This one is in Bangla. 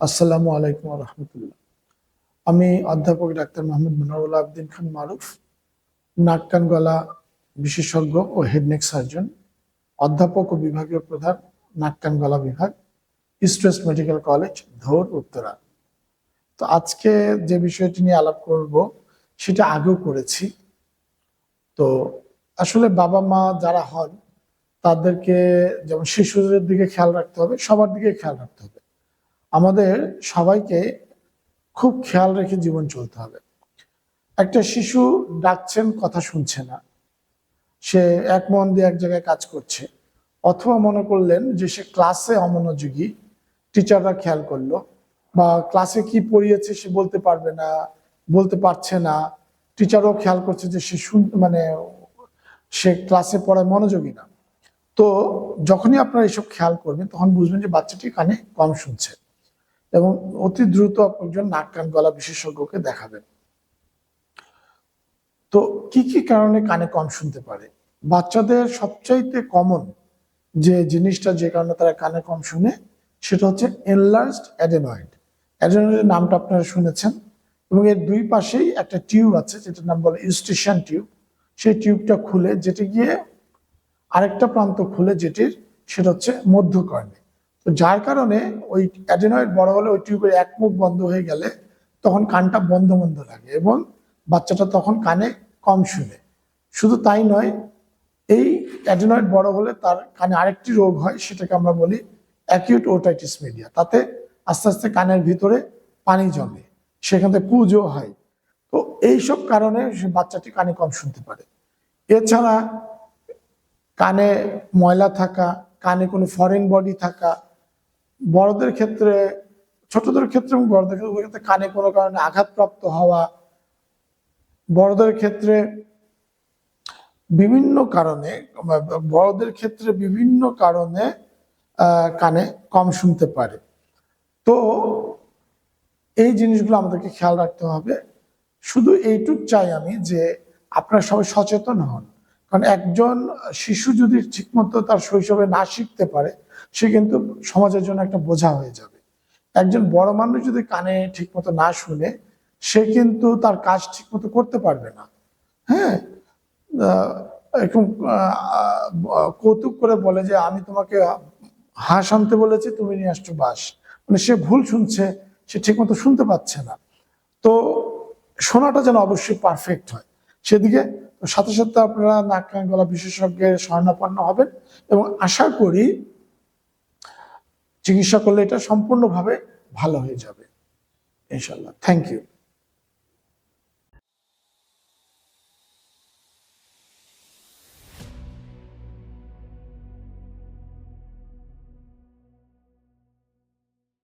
আসসালামু আলাইকুম রহমতুল্লাহ। আমি অধ্যাপক ডাক্তার মোহাম্মদ মনোরুল আবদিন খান মারুফ নাক কান গলা বিশেষজ্ঞ ও হেডনেক সার্জন অধ্যাপক ও বিভাগীয় প্রধান নাক কান গলা বিভাগ ইস্ট্রেস মেডিকেল কলেজ ধৌর, উত্তরা। তো আজকে যে বিষয়টি নিয়ে আলাপ করব, সেটা আগেও করেছি। তো আসলে বাবা মা যারা হন, তাদেরকে যেমন শিশুদের দিকে খেয়াল রাখতে হবে, সবার দিকে খেয়াল রাখতে হবে। আমাদের সবাইকে খুব খেয়াল রেখে জীবন চলতে হবে। একটা শিশু ডাকছেন, কথা শুনছে না। সে এক মন দিয়ে এক জায়গায় কাজ করছে। অথবা মনে করলেন যে সে ক্লাসে অমনোযোগী, টিচাররা খেয়াল করল বা ক্লাসে কি পড়িয়েছে সে বলতে পারবে না, বলতে পারছে না। টিচারও খেয়াল করছে যে সে শুন মানে সে ক্লাসে পড়ায় মনোযোগী না। তো যখনই আপনারা এসব খেয়াল করবেন, তখন বুঝবেন যে বাচ্চাটি কানে কম শুনছে। এবং অতি দ্রুত একজন নাক কান গলা বিশেষজ্ঞকে দেখাবেন। তো কি কি কারণে কানে কম শুনতে পারে? বাচ্চাদের সবচাইতে কমন যে জিনিসটা যে কারণে তারা কানে কম শুনে, সেটা হচ্ছে এনলার্জড অ্যাডেনয়েড অ্যাডেনয়েডের নামটা আপনারা শুনেছেন এবং এর দুই পাশেই একটা টিউব আছে, যেটার নাম বলে ইস্টিশন টিউব সেই টিউবটা খুলে, যেটি গিয়ে আরেকটা প্রান্ত খুলে, যেটির, সেটা হচ্ছে মধ্যকর্ণে। তো যার কারণে ওই অ্যাডেনয়েড বড় হলে ওই টিউবের এক মুখ বন্ধ হয়ে গেলে তখন কানটা বন্ধ বন্ধ লাগে এবং বাচ্চাটা তখন কানে কম শুনে। শুধু তাই নয়, এই অ্যাডেনয়েড বড় হলে তার কানে আরেকটি রোগ হয়, সেটাকে আমরা বলি অ্যাকিউট ওটাইটিস মিডিয়া তাতে আস্তে আস্তে কানের ভিতরে পানি জমে, সেখান থেকে পুজো হয়। তো এইসব কারণে সে বাচ্চাটি কানে কম শুনতে পারে। এছাড়া কানে ময়লা থাকা, কানে কোনো ফরেন বডি থাকা বড়দের ক্ষেত্রে, ছোটদের ক্ষেত্রে এবং বড়দের ক্ষেত্রে কানে কোনো কারণে আঘাতপ্রাপ্ত হওয়া। বড়দের ক্ষেত্রে বিভিন্ন কারণে, বড়দের ক্ষেত্রে বিভিন্ন কারণে কানে কম শুনতে পারে। তো এই জিনিসগুলো আমাদেরকে খেয়াল রাখতে হবে। শুধু এইটুক চাই আমি যে আপনারা সবাই সচেতন হন। কারণ একজন শিশু যদি ঠিকমতো তার শৈশবে না শিখতে পারে, সে কিন্তু সমাজের জন্য একটা বোঝা হয়ে যাবে। একজন বড় মানুষ যদি কানে ঠিকমতো না শুনে, সে কিন্তু তার কাজ ঠিকমতো করতে পারবে না। হ্যাঁ? এরকম কৌতুক করে বলে যে, আমি তোমাকে হাঁস আনতে বলেছি, তুমি নিয়ে আসছো বাস মানে সে ভুল শুনছে, সে ঠিকমতো শুনতে পাচ্ছে না। তো শোনাটা যেন অবশ্যই পারফেক্ট হয়। সেদিকে সাথে সাথে আপনারা নাক কান গলা বিশেষজ্ঞের শরণাপন্ন হবেন এবং আশা করি চিকিৎসা করলে এটা সম্পূর্ণভাবে ভালো হয়ে যাবে ইনশাল্লাহ থ্যাংক ইউ